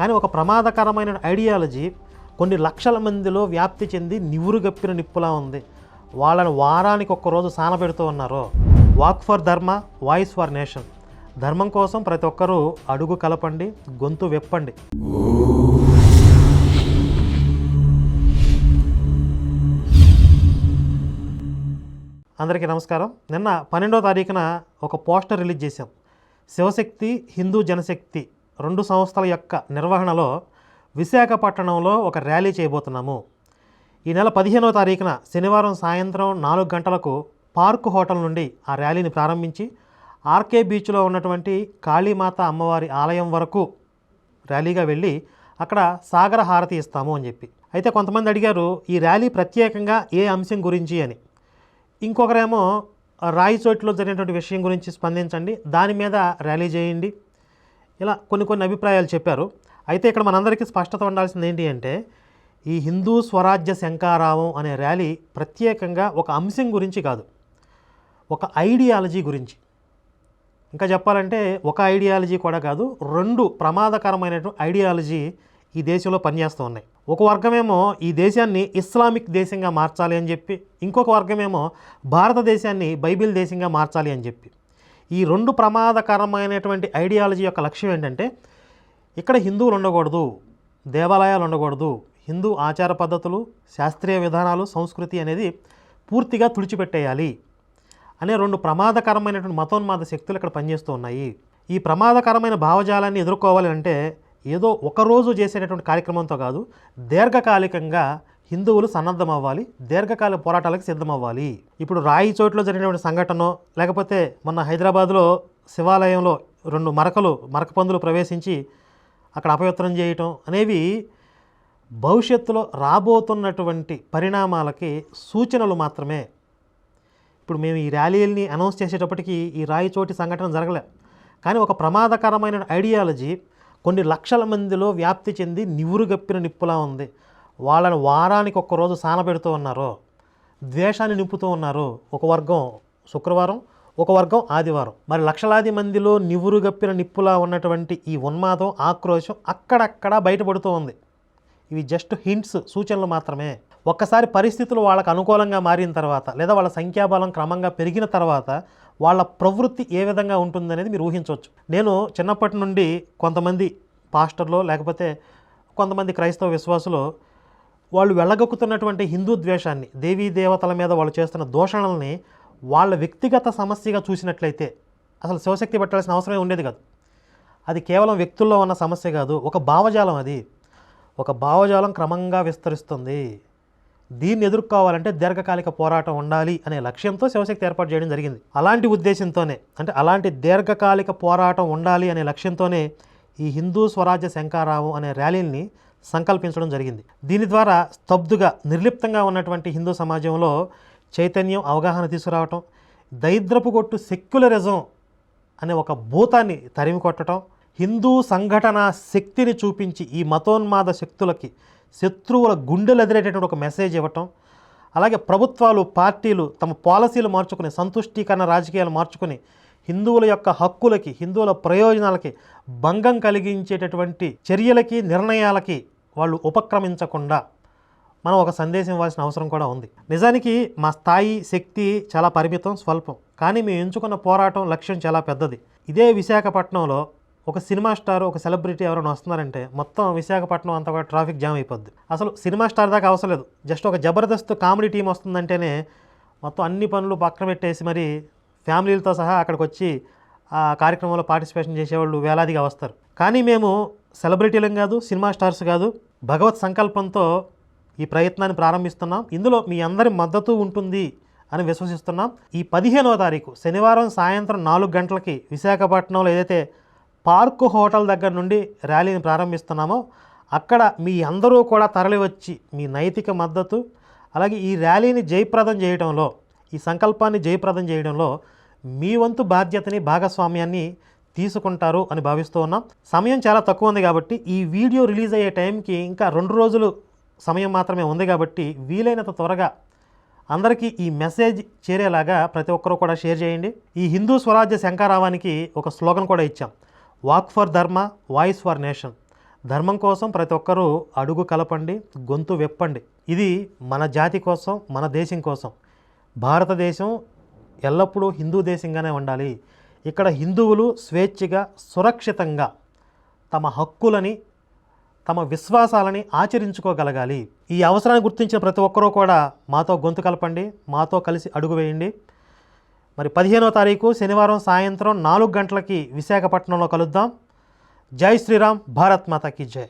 కానీ ఒక ప్రమాదకరమైన ఐడియాలజీ కొన్ని లక్షల మందిలో వ్యాప్తి చెంది నివురుగప్పిన నిప్పులా ఉంది. వాళ్ళని వారానికి ఒక్కరోజు సానబెడుతూ ఉన్నారు. Walk for Dharma voice for nation. ధర్మం కోసం ప్రతి ఒక్కరూ అడుగు కలపండి గొంతు వెప్పండి. అందరికీ నమస్కారం. నిన్న పన్నెండో తారీఖున ఒక పోస్టర్ రిలీజ్ చేశాం. శివశక్తి హిందూ జనశక్తి. రెండు సంస్థల యొక్క నిర్వహణలో విశాఖపట్నంలో ఒక ర్యాలీ చేయబోతున్నాము. ఈ నెల పదిహేనవ తారీఖున శనివారం సాయంత్రం నాలుగు గంటలకు పార్క్ హోటల్ నుండి ఆ ర్యాలీని ప్రారంభించి ఆర్కే బీచ్లో ఉన్నటువంటి కాళీమాత అమ్మవారి ఆలయం వరకు ర్యాలీగా వెళ్ళి అక్కడ సాగర హారతి ఇస్తాము అని చెప్పి. అయితే కొంతమంది అడిగారు ఈ ర్యాలీ ప్రత్యేకంగా ఏ అంశం గురించి అని. ఇంకొకరేమో రాయిచోట్లో జరిగినటువంటి విషయం గురించి స్పందించండి దాని మీద ర్యాలీ చేయండి. ఇలా కొన్ని కొన్ని అభిప్రాయాలు చెప్పారు. అయితే ఇక్కడ మనందరికీ స్పష్టత ఉండాల్సింది ఏంటి అంటే ఈ హిందూ స్వరాజ్య శంకారావం అనే ర్యాలీ ప్రత్యేకంగా ఒక అంశం గురించి కాదు. ఒక ఐడియాలజీ గురించి. ఇంకా చెప్పాలంటే ఒక ఐడియాలజీ కూడా కాదు రెండు ప్రమాదకరమైనటువంటి ఐడియాలజీ ఈ దేశంలో పనిచేస్తూ ఉన్నాయి. ఒక వర్గమేమో ఈ దేశాన్ని ఇస్లామిక్ దేశంగా మార్చాలి అని చెప్పి ఇంకొక వర్గమేమో భారతదేశాన్ని బైబిల్ దేశంగా మార్చాలి అని చెప్పి. ఈ రెండు ప్రమాదకరమైనటువంటి ఐడియాలజీ యొక్క లక్ష్యం ఏంటంటే ఇక్కడ హిందువులు ఉండకూడదు దేవాలయాలు ఉండకూడదు హిందూ ఆచార పద్ధతులు శాస్త్రీయ విధానాలు సంస్కృతి అనేది పూర్తిగా తుడిచిపెట్టేయాలి అనే రెండు ప్రమాదకరమైనటువంటి మతోన్మాద శక్తులు ఇక్కడ పనిచేస్తూ ఉన్నాయి. ఈ ప్రమాదకరమైన భావజాలాన్ని ఎదుర్కోవాలి అంటే ఏదో ఒకరోజు చేసేటటువంటి కార్యక్రమంతో కాదు దీర్ఘకాలికంగా హిందువులు సన్నద్ధం అవ్వాలి దీర్ఘకాల పోరాటాలకు సిద్ధమవ్వాలి. ఇప్పుడు రాయి చోట్లో జరిగినటువంటి సంఘటన లేకపోతే మొన్న హైదరాబాద్లో శివాలయంలో రెండు మరకలు మరక పందులు ప్రవేశించి అక్కడ అపవిత్రం చేయటం అనేవి భవిష్యత్తులో రాబోతున్నటువంటి పరిణామాలకి సూచనలు మాత్రమే. ఇప్పుడు మేము ఈ ర్యాలీల్ని అనౌన్స్ చేసేటప్పటికి ఈ రాయిచోటి సంఘటన జరగలే. కానీ ఒక ప్రమాదకరమైన ఐడియాలజీ కొన్ని లక్షల మందిలో వ్యాప్తి చెంది నివురుగప్పిన నిప్పులా ఉంది. వాళ్ళని వారానికి ఒక్కరోజు సానబెడుతూ ఉన్నారు. ద్వేషాన్ని నింపుతూ ఉన్నారు. ఒక వర్గం శుక్రవారం ఒక వర్గం ఆదివారం. మరి లక్షలాది మందిలో నివురుగప్పిన నిప్పులా ఉన్నటువంటి ఈ ఉన్మాదం ఆక్రోశం అక్కడక్కడ బయటపడుతూ ఉంది. ఇవి జస్ట్ హింట్స్ సూచనలు మాత్రమే. ఒక్కసారి పరిస్థితులు వాళ్ళకు అనుకూలంగా మారిన తర్వాత లేదా వాళ్ళ సంఖ్యాబలం క్రమంగా పెరిగిన తర్వాత వాళ్ళ ప్రవృత్తి ఏ విధంగా ఉంటుందనేది మీరు ఊహించవచ్చు. నేను చిన్నప్పటి నుండి కొంతమంది పాస్టర్లో లేకపోతే కొంతమంది క్రైస్తవ విశ్వాసులు వాళ్ళు వెళ్ళగొక్కుతున్నటువంటి హిందూ ద్వేషాన్ని దేవీ దేవతల మీద వాళ్ళు చేస్తున్న దూషణల్ని వాళ్ళ వ్యక్తిగత సమస్యగా చూసినట్లయితే అసలు శివశక్తి పెట్టాల్సిన అవసరమే ఉండేది కాదు. అది కేవలం వ్యక్తుల్లో ఉన్న సమస్య కాదు ఒక భావజాలం అది. ఒక భావజాలం క్రమంగా విస్తరిస్తుంది. దీన్ని ఎదుర్కోవాలంటే దీర్ఘకాలిక పోరాటం ఉండాలి అనే లక్ష్యంతో శివశక్తి ఏర్పాటు చేయడం జరిగింది. అలాంటి ఉద్దేశంతోనే అంటే అలాంటి దీర్ఘకాలిక పోరాటం ఉండాలి అనే లక్ష్యంతోనే ఈ హిందూ స్వరాజ్య శంకారావం అనే ర్యాలీని సంకల్పించడం జరిగింది. దీని ద్వారా స్తబ్దుగా నిర్లిప్తంగా ఉన్నటువంటి హిందూ సమాజంలో చైతన్యం అవగాహన తీసుకురావటం దరిద్రపు కొట్టు సెక్యులరిజం అనే ఒక భూతాన్ని తరిమి కొట్టడం హిందూ సంఘటన శక్తిని చూపించి ఈ మతోన్మాద శక్తులకి శత్రువుల గుండెలు ఎదిరేటటువంటి ఒక మెసేజ్ ఇవ్వటం అలాగే ప్రభుత్వాలు పార్టీలు తమ పాలసీలు మార్చుకుని సంతుష్టీకరణ రాజకీయాలు మార్చుకుని హిందువుల యొక్క హక్కులకి హిందువుల ప్రయోజనాలకి భంగం కలిగించేటటువంటి చర్యలకి నిర్ణయాలకి వాళ్ళు ఉపక్రమించకుండా మనం ఒక సందేశం ఇవ్వాల్సిన అవసరం కూడా ఉంది. నిజానికి మా స్థాయి శక్తి చాలా పరిమితం స్వల్పం. కానీ మేము ఎంచుకున్న పోరాటం లక్ష్యం చాలా పెద్దది. ఇదే విశాఖపట్నంలో ఒక సినిమా స్టార్ ఒక సెలబ్రిటీ ఎవరైనా వస్తున్నారంటే మొత్తం విశాఖపట్నం అంతా కూడా ట్రాఫిక్ జామ్ అయిపోద్ది. అసలు సినిమా స్టార్ దాకా అవసరం లేదు. జస్ట్ ఒక జబర్దస్త్ కామెడీ టీం వస్తుందంటేనే మొత్తం అన్ని పనులు పక్కన పెట్టేసి మరి ఫ్యామిలీలతో సహా అక్కడికి వచ్చి ఆ కార్యక్రమంలో పార్టిసిపేషన్ చేసేవాళ్ళు వేలాదిగా వస్తారు. కానీ మేము సెలబ్రిటీలం కాదు సినిమా స్టార్స్ కాదు భగవత్ సంకల్పంతో ఈ ప్రయత్నాన్ని ప్రారంభిస్తున్నాం. ఇందులో మీ అందరి మద్దతు ఉంటుంది అని విశ్వసిస్తున్నాం. ఈ పదిహేనవ తారీఖు శనివారం సాయంత్రం నాలుగు గంటలకి విశాఖపట్నంలో ఏదైతే పార్క్ హోటల్ దగ్గర నుండి ర్యాలీని ప్రారంభిస్తున్నామో అక్కడ మీ అందరూ కూడా తరలివచ్చి మీ నైతిక మద్దతు అలాగే ఈ ర్యాలీని జయప్రదం చేయడంలో ఈ సంకల్పాన్ని జయప్రదం చేయడంలో మీ వంతు బాధ్యతని భాగస్వామ్యాన్ని తీసుకుంటారు అని భావిస్తూ ఉన్నాం. సమయం చాలా తక్కువ ఉంది కాబట్టి ఈ వీడియో రిలీజ్ అయ్యే టైంకి ఇంకా రెండు రోజులు సమయం మాత్రమే ఉంది కాబట్టి వీలైనంత త్వరగా అందరికీ ఈ మెసేజ్ చేరేలాగా ప్రతి ఒక్కరూ కూడా షేర్ చేయండి. ఈ హిందూ స్వరాజ్య శంకారావానికి ఒక స్లోగన్ కూడా ఇచ్చాం. Walk for Dharma voice for nation. ధర్మం కోసం ప్రతి ఒక్కరూ అడుగు కలపండి గొంతు వెప్పండి. ఇది మన జాతి కోసం మన దేశం కోసం. భారతదేశం ఎల్లప్పుడూ హిందూ దేశంగానే ఉండాలి. ఇక్కడ హిందువులు స్వేచ్ఛగా సురక్షితంగా తమ హక్కులని తమ విశ్వాసాలని ఆచరించుకోగలగాలి. ఈ అవసరాన్ని గుర్తించిన ప్రతి ఒక్కరూ కూడా మాతో గొంతు కలపండి మాతో కలిసి అడుగు వేయండి. మరి పదిహేనో తారీఖు శనివారం సాయంత్రం నాలుగు గంటలకి విశాఖపట్నంలో కలుద్దాం. జై శ్రీరామ్ భారత్ మాతాకి జై.